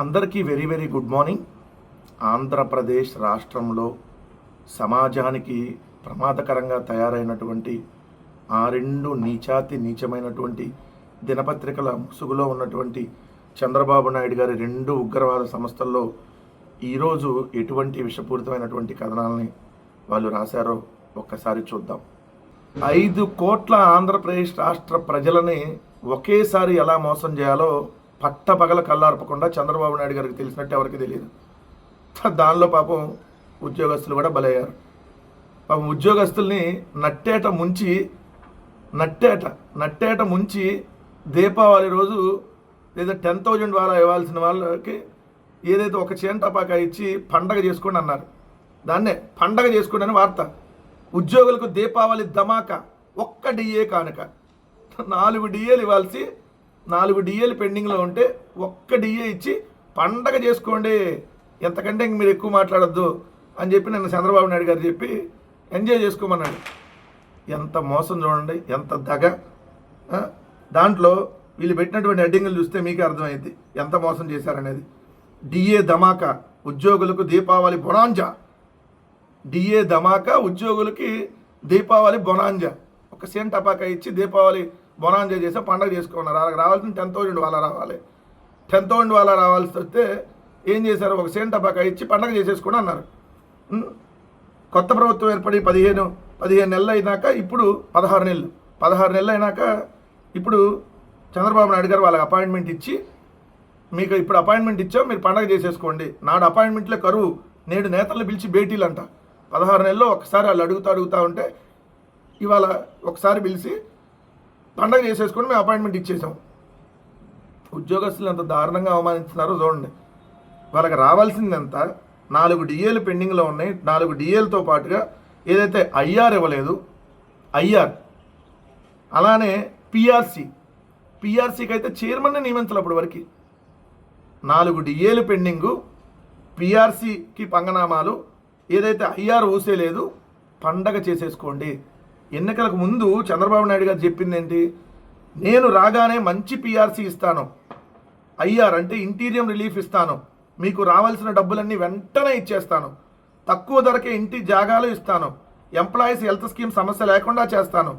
అందరికీ very very good morning. Andhra Pradesh రాష్ట్రంలో సమాజానికి ప్రమాదకరంగా తయారైనటువంటి ఆ రెండు నీచాతి నీచమైనటువంటి దినపత్రికల ముసుగులో ఉన్నటువంటి చంద్రబాబు నాయుడు గారి రెండు ఉగ్రవాద సంస్థల్లో ఈరోజు ఎటువంటి విషపూరితమైనటువంటి కథనాలని వాళ్ళు రాశారో ఒక్కసారి చూద్దాం. ఐదు కోట్ల ఆంధ్రప్రదేశ్ రాష్ట్ర ప్రజలని ఒకేసారి ఎలా మోసం చేయాలో పట్టపగల కళ్ళార్పకుండా చంద్రబాబు నాయుడు గారికి తెలిసినట్టు ఎవరికి తెలియదు. దానిలో పాపం ఉద్యోగస్తులు కూడా బలయ్యారు. పాపం ఉద్యోగస్తుల్ని నట్టేట ముంచి నట్టేట నట్టేట ముంచి దీపావళి రోజు లేదా టెన్ థౌజండ్ వాళ్ళ ఇవ్వాల్సిన వాళ్ళకి ఏదైతే ఒక చేంటపాక ఇచ్చి పండగ చేసుకోండి అన్నారు. దాన్నే పండగ చేసుకోండి అని వార్త. ఉద్యోగులకు దీపావళి ధమాకా ఒక్క డిఏ కానుక. నాలుగు డిఏలు ఇవ్వాల్సి నాలుగు డిఏలు పెండింగ్లో ఉంటే ఒక్క డిఏ ఇచ్చి పండగ చేసుకోండి. ఎంతకంటే ఇంక మీరు ఎక్కువ మాట్లాడొద్దు అని చెప్పి నన్ను చంద్రబాబు నాయుడు గారు చెప్పి ఎంజాయ్ చేసుకోమన్నాడు. ఎంత మోసం చూడండి ఎంత దగ. దాంట్లో వీళ్ళు పెట్టినటువంటి హెడ్డింగ్లు చూస్తే మీకు అర్థమైంది ఎంత మోసం చేశారనేది. డిఏ ధమాకా ఉద్యోగులకు దీపావళి బొనాంజా. డిఏ ధమాకా ఉద్యోగులకి దీపావళి బొనాంజా. ఒక సేన్ టపాకా ఇచ్చి దీపావళి బొనాంజా చేసి పండగ చేసుకున్నారు వాళ్ళకి రావాల్సిన టెన్ థౌజండ్ వాళ్ళ రావాలి. టెన్ థౌజండ్ వాళ్ళ రావాల్సి వస్తే ఏం చేశారు? ఒక సేన్ టపాకా ఇచ్చి పండగ చేసేసుకుని అన్నారు. కొత్త ప్రభుత్వం ఏర్పడి పదిహేను పదిహేను నెలలు అయినాక ఇప్పుడు పదహారు నెలలు. పదహారు నెలలు అయినాక ఇప్పుడు చంద్రబాబు నాయుడు గారు వాళ్ళకి అపాయింట్మెంట్ ఇచ్చి మీకు ఇప్పుడు అపాయింట్మెంట్ ఇచ్చాం మీరు పండగ చేసేసుకోండి. నాడు అపాయింట్మెంట్లే కరువు. నేడు నేతలను పిలిచి భేటీలు అంట పదహారు నెలల్లో ఒకసారి వాళ్ళు అడుగుతూ అడుగుతూ ఉంటే ఇవాళ ఒకసారి పిలిచి పండగ చేసేసుకొని మేము అపాయింట్మెంట్ ఇచ్చేసాం. ఉద్యోగస్తులు ఎంత దారుణంగా అవమానిస్తున్నారో చూడండి. వాళ్ళకి రావాల్సింది ఎంత నాలుగు డిఏలు పెండింగ్లో ఉన్నాయి. నాలుగు డిఏలతో పాటుగా ఏదైతే ఐఆర్ ఇవ్వలేదు ఐఆర్ అలానే పిఆర్సి. పిఆర్సీకి అయితే చైర్మన్ని నియమించాలి అప్పటి వరకు నాలుగు డిఏలు పెండింగు పిఆర్సీకి పంగనామాలు ఏదైతే ఐఆర్ ఊసేలేదు పండగ చేసేసుకోండి. ఎన్నికలకు ముందు చంద్రబాబు నాయుడు గారు చెప్పింది ఏంటి నేను రాగానే మంచి పిఆర్సీ ఇస్తాను. ఐఆర్ అంటే ఇంటీరియం రిలీఫ్ ఇస్తాను. మీకు రావాల్సిన డబ్బులన్నీ వెంటనే ఇచ్చేస్తాను. తక్కువ ధరకే ఇంటి జాగాలు ఇస్తాను. ఎంప్లాయీస్ హెల్త్ స్కీమ్ సమస్య లేకుండా చేస్తాను.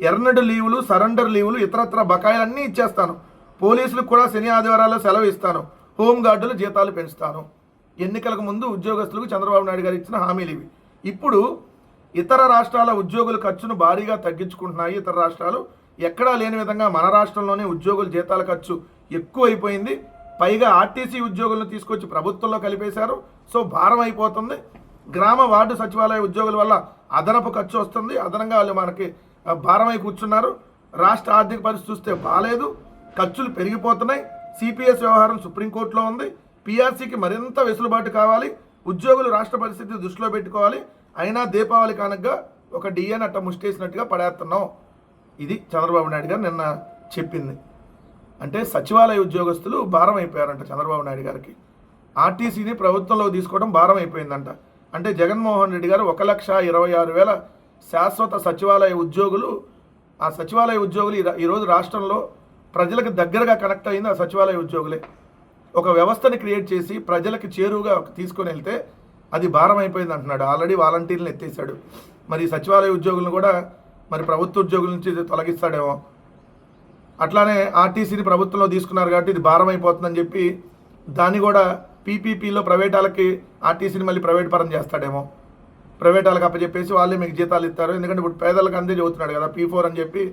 ఎర్నడ్ లీవులు సరెండర్ లీవులు ఇతరత్ర బకాయిలన్నీ ఇచ్చేస్తాను. పోలీసులకు కూడా శని ఆదివారాల్లో సెలవు ఇస్తాను. హోంగార్డులు జీతాలు పెంచుతాను. ఎన్నికలకు ముందు ఉద్యోగస్తులకు చంద్రబాబు నాయుడు గారు ఇచ్చిన హామీలు ఇవి. ఇప్పుడు ఇతర రాష్ట్రాల ఉద్యోగుల ఖర్చును భారీగా తగ్గించుకుంటున్నాయి. ఇతర రాష్ట్రాలు ఎక్కడా లేని విధంగా మన రాష్ట్రంలోనే ఉద్యోగుల జీతాల ఖర్చు ఎక్కువైపోయింది. పైగా ఆర్టీసీ ఉద్యోగులను తీసుకొచ్చి ప్రభుత్వంలో కలిపేశారు. సో భారం అయిపోతుంది. గ్రామ వార్డు సచివాలయ ఉద్యోగుల వల్ల అదనపు ఖర్చు వస్తుంది. అదనంగా వాళ్ళు మనకి భారమై కూర్చున్నారు. రాష్ట్ర ఆర్థిక పరిస్థితి చూస్తే బాగాలేదు ఖర్చులు పెరిగిపోతున్నాయి. సిపిఎస్ వ్యవహారం సుప్రీంకోర్టులో ఉంది. పిఆర్సీకి మరింత వెసులుబాటు కావాలి. ఉద్యోగులు రాష్ట్ర పరిస్థితి దృష్టిలో పెట్టుకోవాలి. అయినా దీపావళి కానుకగా ఒక డిఎన్ అట్ట ముష్టేసినట్టుగా పడేస్తున్నాం ఇది చంద్రబాబు నాయుడు గారు నిన్న చెప్పింది. అంటే సచివాలయ ఉద్యోగస్తులు భారం అయిపోయారంట చంద్రబాబు నాయుడు గారికి. ఆర్టీసీని ప్రభుత్వంలో తీసుకోవడం భారం అయిపోయిందంట. అంటే జగన్మోహన్ రెడ్డి గారు ఒక లక్ష ఇరవై ఆరు వేల శాశ్వత సచివాలయ ఉద్యోగులు ఆ సచివాలయ ఉద్యోగులు ఈ ఈరోజు రాష్ట్రంలో ప్రజలకు దగ్గరగా కనెక్ట్ అయింది ఆ సచివాలయ ఉద్యోగులే. ఒక వ్యవస్థని క్రియేట్ చేసి ప్రజలకు చేరువుగా తీసుకొని వెళ్తే అది భారం అయిపోయింది అంటున్నాడు. ఆల్రెడీ వాలంటీర్లను ఎత్తేసాడు. మరి సచివాలయ ఉద్యోగులను కూడా మరి ప్రభుత్వ ఉద్యోగుల నుంచి తొలగిస్తాడేమో. అట్లానే ఆర్టీసీని ప్రభుత్వంలో తీసుకున్నారు కాబట్టి ఇది భారం అయిపోతుందని చెప్పి దాన్ని కూడా పీపీపీలో ప్రైవేట్ వాళ్ళకి ఆర్టీసీని మళ్ళీ ప్రైవేట్ పరం చేస్తాడేమో. ప్రైవేట్ వాళ్ళకి అప్పచెప్పేసి వాళ్ళే మీకు జీతాలు ఇస్తారు. ఎందుకంటే ఇప్పుడు పేదలకు అందే చెబుతున్నాడు కదా పీ ఫోర్ అని చెప్పి.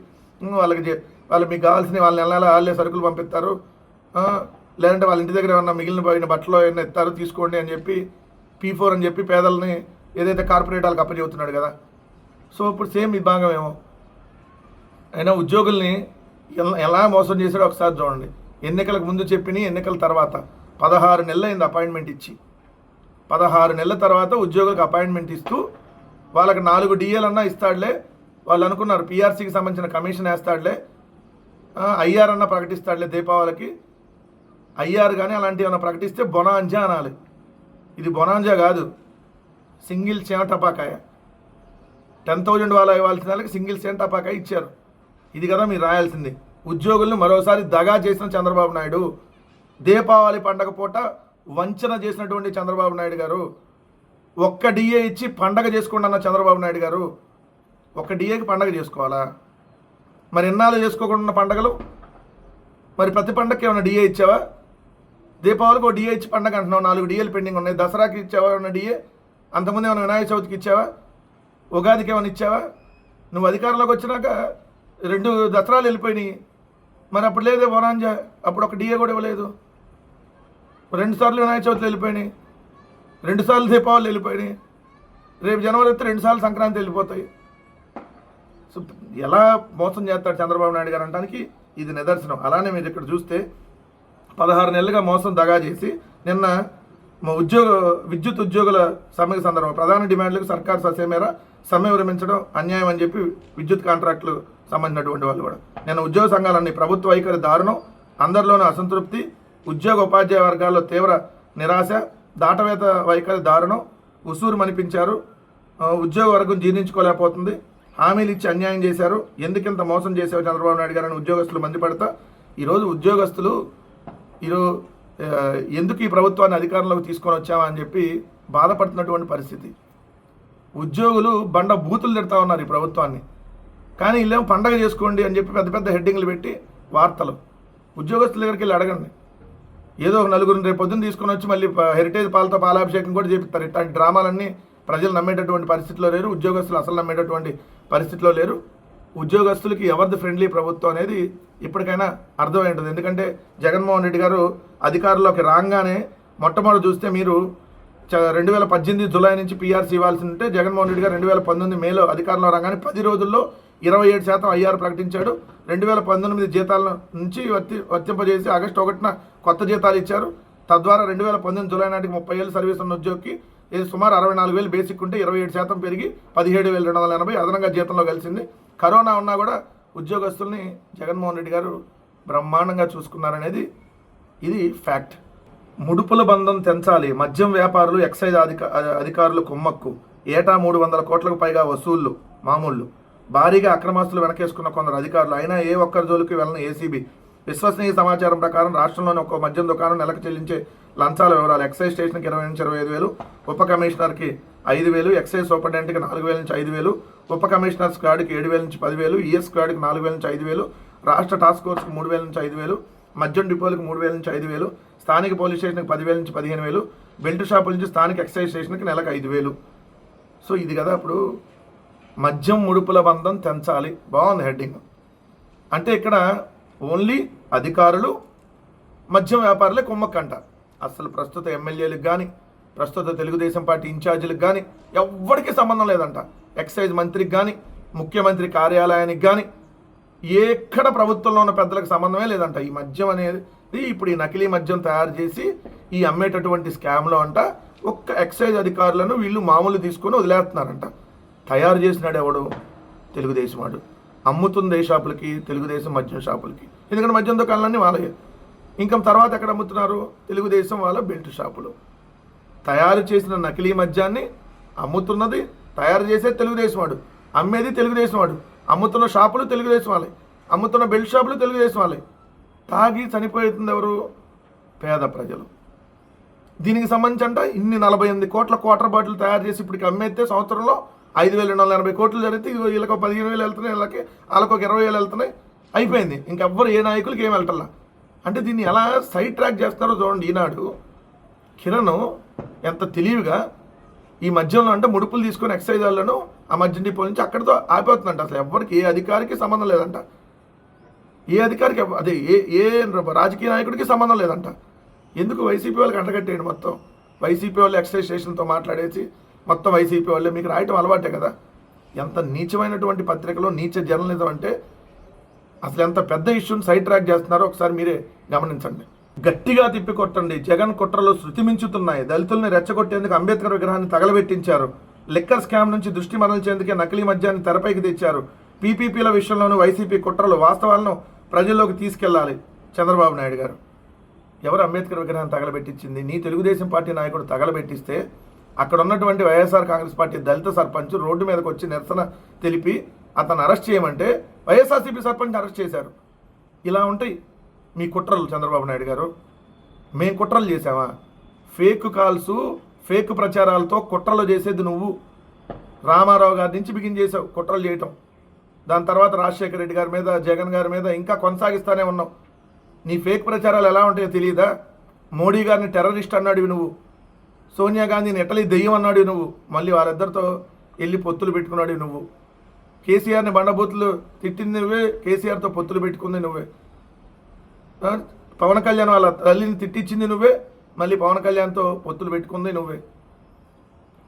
వాళ్ళకి వాళ్ళు మీకు కావాల్సిన వాళ్ళ నెల నెల వాళ్ళే సరుకులు పంపిస్తారు. లేదంటే వాళ్ళ ఇంటి దగ్గర ఏమన్నా మిగిలిన పోయిన బట్టలు ఏమైనా ఇస్తారు తీసుకోండి అని చెప్పి పీ ఫోర్ అని చెప్పి పేదలని ఏదైతే కార్పొరేట్ వాళ్ళకి అప్పచెబుతున్నాడు కదా. సో ఇప్పుడు సేమ్ ఈ భాగమేమో. ఏమో అయినా ఉద్యోగుల్ని ఎలా- ఎలా మోసం చేశాడో ఒకసారి చూడండి. ఎన్నికలకు ముందు చెప్పిన ఎన్నికల తర్వాత పదహారు నెలలు అయింది అపాయింట్మెంట్ ఇచ్చి. పదహారు నెలల తర్వాత ఉద్యోగులకు అపాయింట్మెంట్ ఇస్తూ వాళ్ళకి నాలుగు డిఏలు అన్నా ఇస్తాడులే. వాళ్ళు అనుకున్నారు పిఆర్సీకి సంబంధించిన కమిషన్ వేస్తాడులే. ఐఆర్ అన్న ప్రకటిస్తాడులే దీపావళికి. ఐఆర్ కానీ అలాంటివి ఏమైనా ప్రకటిస్తే బొనాంజా అనాలి. ఇది బొనాంజా కాదు. సింగిల్ చేమటపాకాయ టెన్ థౌజండ్ వాళ్ళ ఇవ్వాల్సిన వాళ్ళకి సింగిల్ చేమటపాకాయ ఇచ్చారు. ఇది కదా మీరు రాయాల్సింది. ఉద్యోగులను మరోసారి దగా చేసిన చంద్రబాబు నాయుడు దీపావళి పండగ పూట వంచన చేసినటువంటి చంద్రబాబు నాయుడు గారు ఒక్క డిఏ ఇచ్చి పండగ చేసుకోండి అన్న చంద్రబాబు నాయుడు గారు ఒక్క డిఏకి పండగ చేసుకోవాలా? మరి ఎన్నాళ్ళు చేసుకోకుండా ఉన్న పండగలు? మరి ప్రతి పండగకి ఏమైనా డిఏ ఇచ్చావా? దీపావళికి ఒక డిఏ ఇచ్చి పండగ అంటున్నావు. నాలుగు డిఏలు పెండింగ్ ఉన్నాయి. దసరాకి ఇచ్చావా? ఉన్న డిఏ అంతకుముందు ఏమైనా వినాయక చవితికి ఇచ్చావా? ఉగాదికి ఏమైనా ఇచ్చావా? నువ్వు అధికారంలోకి వచ్చినాక రెండు దసరాలు వెళ్ళిపోయినాయి. మరి అప్పుడు లేదే వరాంజ. అప్పుడు ఒక డిఏ కూడా ఇవ్వలేదు. రెండు సార్లు వినాయక చవితి వెళ్ళిపోయినాయి. రెండు సార్లు దీపావళి వెళ్ళిపోయినాయి. రేపు జనవరి వస్తే రెండు సార్లు సంక్రాంతి వెళ్ళిపోతాయి. సో ఎలా మోసం చేస్తాడు చంద్రబాబు నాయుడు గారు అనడానికి ఇది నిదర్శనం. అలానే మీరు ఇక్కడ చూస్తే పదహారు నెలలుగా మోసం దగా చేసి నిన్న మా ఉద్యోగ విద్యుత్ ఉద్యోగుల సమ్మె సందర్భం ప్రధాన డిమాండ్లకు సర్కార్ ససేమేర సమ్మె విరమించడం అన్యాయం అని చెప్పి విద్యుత్ కాంట్రాక్టులు సంబంధించినటువంటి వాళ్ళు కూడా. నేను ఉద్యోగ సంఘాలన్నీ ప్రభుత్వ వైఖరి దారుణం. అందరిలోనూ అసంతృప్తి. ఉద్యోగ ఉపాధ్యాయ వర్గాల్లో తీవ్ర నిరాశ. దాటవేత వైఖరి దారుణం. ఉసూరు మనిపించారు. ఉద్యోగ వర్గం జీర్ణించుకోలేకపోతుంది. హామీలు ఇచ్చి అన్యాయం చేశారు. ఎందుకింత మోసం చేశారు చంద్రబాబు నాయుడు గారని ఉద్యోగస్తులు మండిపడతా. ఈరోజు ఉద్యోగస్తులు ఈరోజు ఎందుకు ఈ ప్రభుత్వాన్ని అధికారంలోకి తీసుకొని వచ్చామని అని చెప్పి బాధపడుతున్నటువంటి పరిస్థితి. ఉద్యోగులు బండ బూతులు తిడతా ఉన్నారు ఈ ప్రభుత్వాన్ని. కానీ వీళ్ళేమో పండగ చేసుకోండి అని చెప్పి పెద్ద పెద్ద హెడ్డింగ్లు పెట్టి వార్తలు. ఉద్యోగస్తుల దగ్గరికి వెళ్ళి అడగండి. ఏదో ఒక నలుగురిని రేపు పొద్దున్న తీసుకొని వచ్చి మళ్ళీ హెరిటేజ్ పాలతో పాలాభిషేకం కూడా చేపిస్తారు. ఇట్లాంటి డ్రామాలన్నీ ప్రజలు నమ్మేటటువంటి పరిస్థితిలో లేరు ఉద్యోగస్తులు అసలు నమ్మేటటువంటి పరిస్థితిలో లేరు. ఉద్యోగస్తులకి ఎవరిది ఫ్రెండ్లీ ప్రభుత్వం అనేది ఇప్పటికైనా అర్థమై ఉంటుంది. ఎందుకంటే జగన్మోహన్ రెడ్డి గారు అధికారంలోకి రాగానే మొట్టమొదటి చూస్తే మీరు చ- రెండు వేల పద్దెనిమిది జూలై నుంచి పీఆర్సీ ఇవ్వాల్సి ఉంటే జగన్మోహన్ రెడ్డి గారు రెండు వేల పంతొమ్మిది మేలో అధికారంలో రాగానే పది రోజుల్లో ఇరవై ఏడు శాతం ఐఆర్ ప్రకటించాడు. రెండు వేల పంతొమ్మిది జీతాల నుంచి వర్తి వర్తింపజేసి ఆగస్టు ఒకటిన కొత్త జీతాలు ఇచ్చారు. తద్వారా రెండు వేల పంతొమ్మిది జులై నాటికి ముప్పై ఏళ్ళు సర్వీస్ ఉన్న ఉద్యోగికి ఇది సుమారు అరవై నాలుగు వేలు బేసిక్ ఉంటే ఇరవై ఏడు శాతం పెరిగి పదిహేడు వేల రెండు వందల ఎనభై అదనంగా జీతంలో కలిసింది. కరోనా ఉన్నా కూడా ఉద్యోగస్తుల్ని జగన్మోహన్ రెడ్డి గారు బ్రహ్మాండంగా చూసుకున్నారనేది ఇది ఫ్యాక్ట్ ముడుపుల బంధం తెంచాలి. మద్యం వ్యాపారులు ఎక్సైజ్ అధిక అధికారులు కుమ్మక్కు. ఏటా మూడు వందల కోట్లకు పైగా వసూళ్ళు మామూళ్ళు భారీగా అక్రమాస్తులు వెనకేసుకున్న కొందరు అధికారులు. అయినా ఏ ఒక్కరి జోలికి వెళ్ళని ఏసీబీ విశ్వసనీయ సమాచారం ప్రకారం రాష్ట్రంలోని ఒక్కో మద్యం దుకాణం నెలకు చెల్లించే లంచాల వివరాలు. ఎక్సైజ్ స్టేషన్కి ఇరవై నుంచి ఇరవై ఐదు వేలు ఉప కమిషనర్కి ఐదు వేలు ఎక్సైజ్ సూపరింటెండెంట్కి నాలుగు వేల నుంచి ఐదు వేలు ఉప కమిషనర్ స్క్వాడ్కి ఏడు వేల నుంచి పదివేలు ఈఎస్ స్క్వాడ్కి నాలుగు వేల నుంచి ఐదు వేలు రాష్ట్ర టాస్క్ ఫోర్స్కి మూడు వేల నుంచి ఐదు వేలు మద్యం డిపోలకు మూడు వేల నుంచి ఐదు వేలు స్థానిక పోలీస్ స్టేషన్కి పదివేల నుంచి పదిహేను వేలు బెల్ట్ షాపుల నుంచి స్థానిక ఎక్సైజ్ స్టేషన్కి నెలకు ఐదు వేలు. సో ఇది కదా ఇప్పుడు మద్యం ముడుపుల బంధం తెంచాలి. బాగుంది హెడ్డింగ్. అంటే ఇక్కడ ఓన్లీ అధికారులు మద్యం వ్యాపారులే కుమ్మక్కంట. అసలు ప్రస్తుత ఎమ్మెల్యేలకు కానీ ప్రస్తుత తెలుగుదేశం పార్టీ ఇన్ఛార్జీలకు కానీ ఎవ్వరికీ సంబంధం లేదంట. ఎక్సైజ్ మంత్రికి కానీ ముఖ్యమంత్రి కార్యాలయానికి కానీ ఎక్కడ ప్రభుత్వంలో ఉన్న పెద్దలకు సంబంధమే లేదంట. ఈ మద్యం అనేది ఇప్పుడు ఈ నకిలీ మద్యం తయారు చేసి ఈ అమ్మేటటువంటి స్కామ్లో అంట ఒక్క ఎక్సైజ్ అధికారులను వీళ్ళు మామూలు తీసుకొని వదిలేస్తున్నారంట. తయారు చేసినాడు ఎవడు? తెలుగుదేశం వాడు. అమ్ముతుంది ఏ షాపులకి? తెలుగుదేశం మద్యం షాపులకి. ఎందుకంటే మద్యం దుకాణాలన్నీ వాళ్ళయ్యాయి ఇంకా తర్వాత ఎక్కడ అమ్ముతున్నారు? తెలుగుదేశం వాళ్ళ బెల్ట్ షాపులు. తయారు చేసిన నకిలీ మద్యాన్ని అమ్ముతున్నది తయారు చేసేది తెలుగుదేశం వాడు. అమ్మేది తెలుగుదేశం వాడు. అమ్ముతున్న షాపులు తెలుగుదేశం వాళ్ళే. అమ్ముతున్న బెల్ట్ షాపులు తెలుగుదేశం వాళ్ళే. తాగి చనిపోతుంది ఎవరు? పేద ప్రజలు. దీనికి సంబంధించి అంట ఇన్ని నలభై ఎనిమిది కోట్ల క్వార్టర్ బాటిల్ తయారు చేసి ఇప్పటికి అమ్మేస్తే సంవత్సరంలో ఐదు వేల రెండు వందల ఎనభై కోట్లు జరిగితే వీళ్ళకి పదిహేను వేలు వెళ్తున్నాయి వీళ్ళకి వాళ్ళకి ఒక ఇరవై వేలు వెళ్తున్నాయి. అయిపోయింది. ఇంకెవ్వరు ఏ నాయకులకి ఏం వెళ్ళటల్లా అంటే దీన్ని ఎలా సైడ్ ట్రాక్ చేస్తారో చూడండి ఈనాడు. కిరణ్ ఎంత తెలివిగా ఈ మధ్యలో అంటే ముడుపులు తీసుకొని ఎక్సైజ్ వాళ్ళను ఆ మధ్య డిపో నుంచి అక్కడితో ఆగిపోతుందంట. అసలు ఎవరికి ఏ అధికారికి సంబంధం లేదంట. ఏ అధికారికి అదే ఏ ఏ రాజకీయ నాయకుడికి సంబంధం లేదంట. ఎందుకు వైసీపీ వాళ్ళకి అంటగట్టేయండి మొత్తం? వైసీపీ వాళ్ళు ఎక్సైజ్ స్టేషన్తో మాట్లాడేసి మొత్తం వైసీపీ వాళ్ళే మీకు రాయటం అలవాటే కదా? ఎంత నీచమైనటువంటి పత్రికలో నీచ జర్నలిజం అంటే అసలు ఎంత పెద్ద ఇష్యూని సైడ్ ట్రాక్ చేస్తున్నారో ఒకసారి మీరే గమనించండి. గట్టిగా తిప్పి కొట్టండి జగన్ కుట్రలు శృతి మించుతున్నాయి. దళితుల్ని రెచ్చగొట్టేందుకు అంబేద్కర్ విగ్రహాన్ని తగలబెట్టించారు. లిక్కర్ స్కామ్ నుంచి దృష్టి మరల్చేందుకే నకిలీ మద్యాన్ని తెరపైకి తెచ్చారు. పీపీపీల విషయంలోనూ వైసీపీ కుట్రలు వాస్తవాలను ప్రజల్లోకి తీసుకెళ్ళాలి. చంద్రబాబు నాయుడు గారు ఎవరు అంబేద్కర్ విగ్రహాన్ని తగలబెట్టించింది? నీ తెలుగుదేశం పార్టీ నాయకుడు తగలబెట్టిస్తే అక్కడ ఉన్నటువంటి వైఎస్ఆర్ కాంగ్రెస్ పార్టీ దళిత సర్పంచ్ రోడ్డు మీదకి వచ్చి నిరసన తెలిపి అతను అరెస్ట్ చేయమంటే వైఎస్ఆర్సీపీ సర్పంచ్ అరెస్ట్ చేశారు. ఇలా ఉంటాయి. మీ కుట్రలు చంద్రబాబు నాయుడు గారు. మేము కుట్రలు చేసామా ఫేక్ కాల్స్ ఫేక్ ప్రచారాలతో కుట్రలు చేసేది నువ్వు. రామారావు గారి నుంచి బిగిన్ చేసావు కుట్రలు చేయటం. దాని తర్వాత రాజశేఖర రెడ్డి గారి మీద జగన్ గారి మీద ఇంకా కొనసాగిస్తానే ఉన్నావు. నీ ఫేక్ ప్రచారాలు ఎలా ఉంటాయో తెలియదా? మోడీ గారిని టెర్రరిస్ట్ అన్నాడు నువ్వు. సోనియా గాంధీని ఎటలీ దెయ్యం అన్నాడు నువ్వు. మళ్ళీ వాళ్ళిద్దరితో వెళ్ళి పొత్తులు పెట్టుకున్నాడు నువ్వు. కేసీఆర్ని బండబూతులు తిట్టింది నువ్వే కేసీఆర్తో పొత్తులు పెట్టుకుంది నువ్వే. పవన్ కళ్యాణ్ వాళ్ళ తల్లిని తిట్టించింది నువ్వే మళ్ళీ పవన్ కళ్యాణ్తో పొత్తులు పెట్టుకుంది నువ్వే.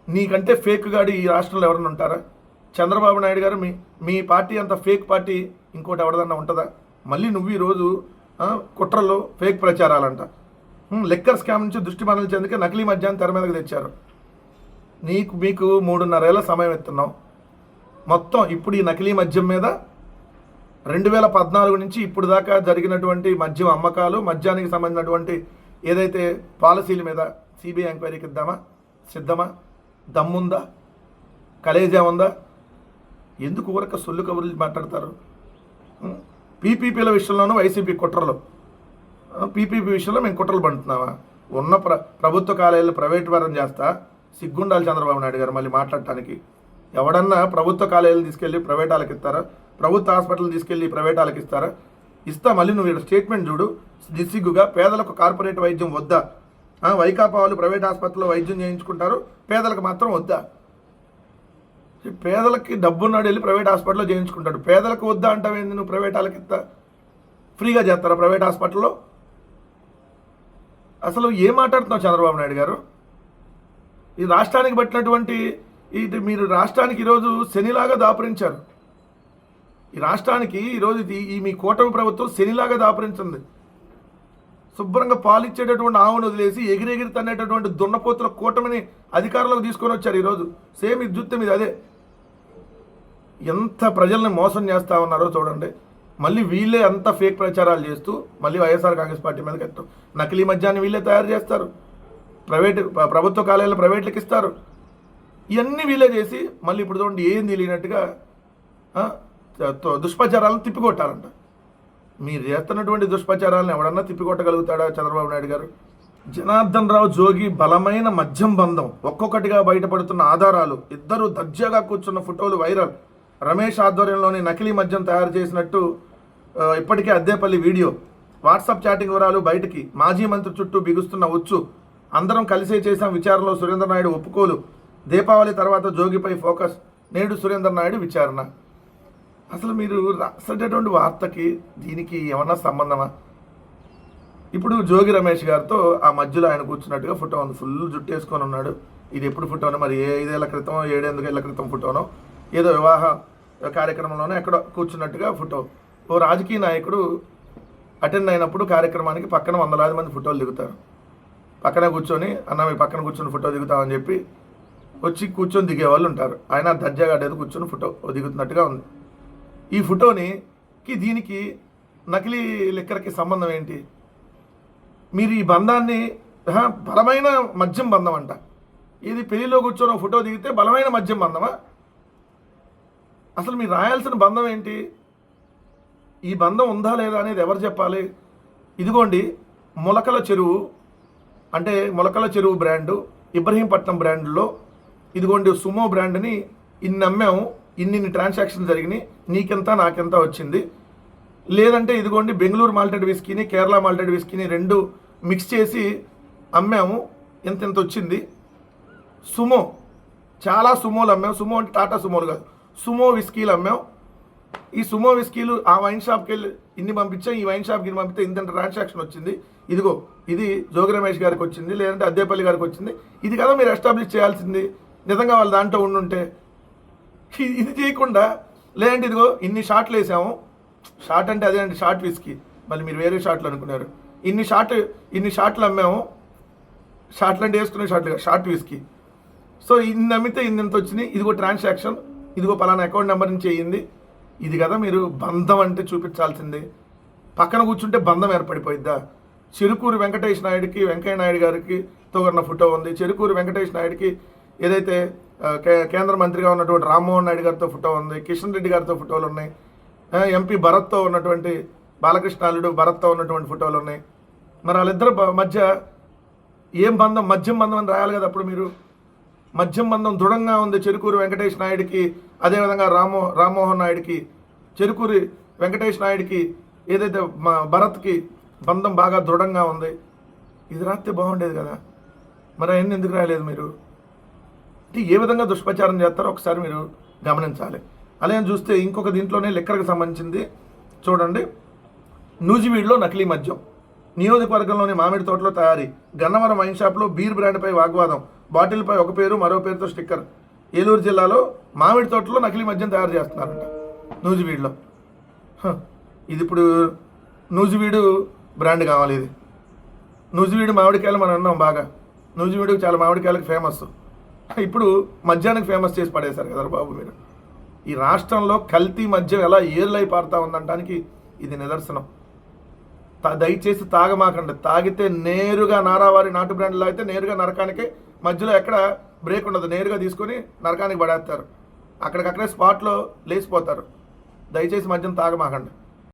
నీకంటే ఫేక్ గాడి ఈ రాష్ట్రంలో ఎవరన్నా ఉంటారా? చంద్రబాబు నాయుడు గారు మీ మీ పార్టీ అంత ఫేక్ పార్టీ ఇంకోటి ఎవరిదన్నా ఉంటుందా? మళ్ళీ నువ్వు ఈరోజు కుట్రలో ఫేక్ ప్రచారాలంట. లెక్కర్ స్కామ్ నుంచి దృష్టి మరల్చేందుకే నకిలీ మద్యాన్ని తెర మీదకి తెచ్చారు. నీకు మీకు మూడున్నరేళ్ళ సమయం ఎత్తున్నావు. మొత్తం ఇప్పుడు ఈ నకిలీ మద్యం మీద రెండు వేల పద్నాలుగు నుంచి ఇప్పుడు దాకా జరిగినటువంటి మద్యం అమ్మకాలు మద్యానికి సంబంధించినటువంటి ఏదైతే పాలసీల మీద సిబిఐ ఎంక్వైరీకి ఇద్దామా సిద్ధమా దమ్ముందా కలేజా ఉందా ఎందుకు ఊరక సొల్లు కబుర్లు మాట్లాడతారు? పీపీపీల విషయంలోనూ వైసీపీ కుట్రలు. పీపీపీ విషయంలో మేము కుట్రలు పండుతున్నామా? ఉన్న ప్ర ప్రభుత్వ కాలేజీలు ప్రైవేట్ వరం చేస్తా సిగ్గుండాలి చంద్రబాబు నాయుడు గారు మళ్ళీ మాట్లాడటానికి. ఎవడన్నా ప్రభుత్వ కాలేజీలు తీసుకెళ్ళి ప్రైవేట్ వాళ్ళకి ఇస్తారా? ప్రభుత్వ హాస్పిటల్ తీసుకెళ్ళి ప్రైవేట్ వాళ్ళకి ఇస్తారా? ఇస్తా మళ్ళీ నువ్వు ఇక్కడ స్టేట్మెంట్ చూడు. దిసిగ్గుగా పేదలకు కార్పొరేట్ వైద్యం వద్దా? వైకాపా వాళ్ళు ప్రైవేట్ ఆసుపత్రిలో వైద్యం చేయించుకుంటారు పేదలకు మాత్రం వద్దా? పేదలకి డబ్బున్నాడు వెళ్ళి ప్రైవేట్ హాస్పిటల్లో చేయించుకుంటాడు. పేదలకు వద్దా అంటావేంది నువ్వు ప్రైవేట్ వాళ్ళకి ఇస్తా? ఫ్రీగా చేస్తారా ప్రైవేట్ హాస్పిటల్లో? అసలు ఏం మాట్లాడుతున్నావు చంద్రబాబు నాయుడు గారు? ఈ రాష్ట్రానికి పట్టినటువంటి ఇది మీరు రాష్ట్రానికి ఈరోజు శనిలాగా దాపరించారు. ఈ రాష్ట్రానికి ఈరోజు ఇది ఈ మీ కూటమి ప్రభుత్వం శనిలాగా దాపరించింది. శుభ్రంగా పాలిచ్చేటటువంటి ఆవును వదిలేసి ఎగిరెగిరి తన్నేటటువంటి దున్నపోతుల కూటమిని అధికారంలోకి తీసుకొని వచ్చారు ఈరోజు సేమ్ ఇది చూస్తే ఇది అదే. ఎంత ప్రజల్ని మోసం చేస్తా ఉన్నారో చూడండి. మళ్ళీ వీళ్ళే అంత ఫేక్ ప్రచారాలు చేస్తూ మళ్ళీ వైఎస్ఆర్ కాంగ్రెస్ పార్టీ మీదకి ఎత్తాం నకిలీ మద్యాన్ని వీళ్ళే తయారు చేస్తారు. ప్రైవేట్ ప్రభుత్వ కాలేజీలు ప్రైవేట్లకు ఇస్తారు. ఇవన్నీ వీలే చేసి మళ్ళీ ఇప్పుడు చూడండి ఏం తెలియనట్టుగా దుష్ప్రచారాలను తిప్పికొట్టారంట మీరు చేస్తున్నటువంటి దుష్ప్రచారాలను ఎవడన్నా తిప్పికొట్టగలుగుతాడా చంద్రబాబు నాయుడు గారు? జనార్దన్ రావు జోగి బలమైన మద్యం బంధం ఒక్కొక్కటిగా బయటపడుతున్న ఆధారాలు ఇద్దరు దర్జాగా కూర్చున్న ఫోటోలు వైరల్. రమేష్ ఆధ్వర్యంలోని నకిలీ మద్యం తయారు చేసినట్టు ఇప్పటికే అద్దేపల్లి వీడియో. వాట్సాప్ చాటింగ్ వివరాలు బయటికి మాజీ మంత్రి చుట్టూ బిగుస్తున్న ఉచ్చు. అందరం కలిసే చేశాం విచారణలో సురేంద్ర నాయుడు ఒప్పుకోలు. దీపావళి తర్వాత జోగిపై ఫోకస్ నేడు సురేందర్ నాయుడు విచారణ. అసలు మీరు రాసేటటువంటి వార్తకి దీనికి ఏమన్నా సంబంధమా? ఇప్పుడు జోగి రమేష్ గారితో ఆ మధ్యలో ఆయన కూర్చున్నట్టుగా ఫోటో ఉంది. ఫుల్ జుట్టు వేసుకొని ఉన్నాడు. ఇది ఎప్పుడు ఫోటోనో మరి ఏ ఐదేళ్ళ క్రితం ఏడేందుకేళ్ళ క్రితం ఫోటోనో? ఏదో వివాహ కార్యక్రమంలోనో ఎక్కడో కూర్చున్నట్టుగా ఫోటో. ఓ రాజకీయ నాయకుడు అటెండ్ అయినప్పుడు కార్యక్రమానికి పక్కన వందలాది మంది ఫోటోలు దిగుతారు. పక్కన కూర్చొని అన్న మీ పక్కన కూర్చొని ఫోటో దిగుతామని చెప్పి వచ్చి కూర్చొని దిగే వాళ్ళు ఉంటారు. ఆయన దర్జాగా లేదు కూర్చొని ఫోటో దిగుతున్నట్టుగా ఉంది. ఈ ఫోటోని కి దీనికి నకిలీ లిక్కర్కి సంబంధం ఏంటి? మీరు ఈ బంధాన్ని బలమైన మద్యం బంధం అంట. ఇది పెళ్ళిలో కూర్చొని ఫోటో దిగితే బలమైన మద్యం బంధమా? అసలు మీరు రాయాల్సిన బంధం ఏంటి? ఈ బంధం ఉందా లేదా అనేది ఎవరు చెప్పాలి? ఇదిగోండి మొలకల చెరువు అంటే మొలకల చెరువు బ్రాండు ఇబ్రహీంపట్నం బ్రాండ్లో ఇదిగోండి సుమో బ్రాండ్ని ఇన్ని అమ్మాము ఇన్ని ట్రాన్సాక్షన్ జరిగినాయి నీకెంత నాకెంత వచ్చింది? లేదంటే ఇదిగోండి బెంగళూరు మాల్టెడ్ విస్కీని కేరళ మాల్టెడ్ విస్కీని రెండు మిక్స్ చేసి అమ్మాము ఇంత ఇంత వచ్చింది? సుమో చాలా సుమోలు అమ్మాం సుమో అంటే టాటా సుమోలు కాదు. సుమో విస్కీలు అమ్మాం ఈ సుమో విస్కీలు ఆ వైన్ షాప్కి వెళ్ళి ఇన్ని పంపించాం ఈ వైన్ షాప్కి ఇన్ని పంపితే ఇంత ట్రాన్సాక్షన్ వచ్చింది. ఇదిగో ఇది జోగి రమేష్ గారికి వచ్చింది లేదంటే అద్దేపల్లి గారికి వచ్చింది. ఇది కదా మీరు ఎస్టాబ్లిష్ చేయాల్సింది. నిజంగా వాళ్ళు దాంట్లో ఉండుంటే ఇది ఇది చేయకుండా లేదంటే ఇదిగో ఇన్ని షాట్లు వేసాము. షార్ట్ అంటే అదే అండి షార్ట్ విస్కీ. మళ్ళీ మీరు వేరే షాట్లు అనుకున్నారు. ఇన్ని షార్ట్ ఇన్ని షార్ట్లు అమ్మాము. షార్ట్లు అంటే వేసుకునే షార్ట్లు షార్ట్ విస్కీ. సో ఇన్ని అమ్మితే ఇంత వచ్చింది వచ్చినాయి? ఇదిగో ట్రాన్సాక్షన్ ఇదిగో పలానా అకౌంట్ నెంబర్ నుంచి అయ్యింది. ఇది కదా మీరు బంధం అంటే చూపించాల్సింది. పక్కన కూర్చుంటే బంధం ఏర్పడిపోయిద్దా? చెరుకూరు వెంకటేష్ నాయుడికి వెంకయ్య నాయుడు గారికి తో ఉన్న ఫోటో ఉంది. చెరుకూరు వెంకటేష్ నాయుడికి ఏదైతే కే- కేంద్ర మంత్రిగా ఉన్నటువంటి రామ్మోహన్ నాయుడు గారితో ఫోటో ఉంది కిషన్ రెడ్డి గారితో ఫోటోలు ఉన్నాయి ఎంపీ భరత్తో ఉన్నటువంటి బాలకృష్ణ అల్లుడు భరత్తో ఉన్నటువంటి ఫోటోలు ఉన్నాయి. మరి వాళ్ళిద్దరు మధ్య ఏం బంధం? మద్యం బంధం అని రాయాలి కదా అప్పుడు మీరు. మద్యం బంధం దృఢంగా ఉంది చెరుకూరు వెంకటేష్ నాయుడికి అదేవిధంగా రామో రామ్మోహన్ నాయుడికి. చెరుకూరి వెంకటేష్ నాయుడికి ఏదైతే మా భరత్కి బంధం బాగా దృఢంగా ఉంది. ఇది రాస్తే బాగుండేది కదా. మరి అవన్నీ ఎందుకు రాయలేదు మీరు? అంటే ఏ విధంగా దుష్ప్రచారం చేస్తారో ఒకసారి మీరు గమనించాలి. అలాగే చూస్తే ఇంకొక దీంట్లోనే లెక్కలకు సంబంధించింది. చూడండి. నూజివీడులో నకిలీ మద్యం. నియోజకవర్గంలోని మామిడి తోటలో తయారీ. గన్నవరం వైన్ షాప్లో బీర్ బ్రాండ్పై వాగ్వాదం. బాటిల్పై ఒక పేరు మరో పేరుతో స్టిక్కర్. ఏలూరు జిల్లాలో మామిడి తోటలో నకిలీ మద్యం తయారు చేస్తున్నారంట నూజివీడులో. ఇది ఇప్పుడు నూజివీడు బ్రాండ్ కావాలి ఇది. నూజివీడు మామిడికాయలు మనం అన్నాం బాగా. నూజివీడు చాలా మామిడికాయలకు ఫేమస్ ఇప్పుడు మద్యానికి ఫేమస్ చేసి పడేశారు కదా బాబు మీరు. ఈ రాష్ట్రంలో కల్తీ మద్యం ఎలా ఏర్లై పారుతా ఉందంటానికి ఇది నిదర్శనం. తా- దయచేసి తాగమాకండి. తాగితే నేరుగా నారావారి నాటు బ్రాండ్లో అయితే నేరుగా నరకానికి మధ్యలో ఎక్కడ బ్రేక్ ఉండదు. నేరుగా తీసుకొని నరకానికి పడేస్తారు. అక్కడికక్కడే స్పాట్లో లేచిపోతారు. దయచేసి మద్యం తాగమాకండి.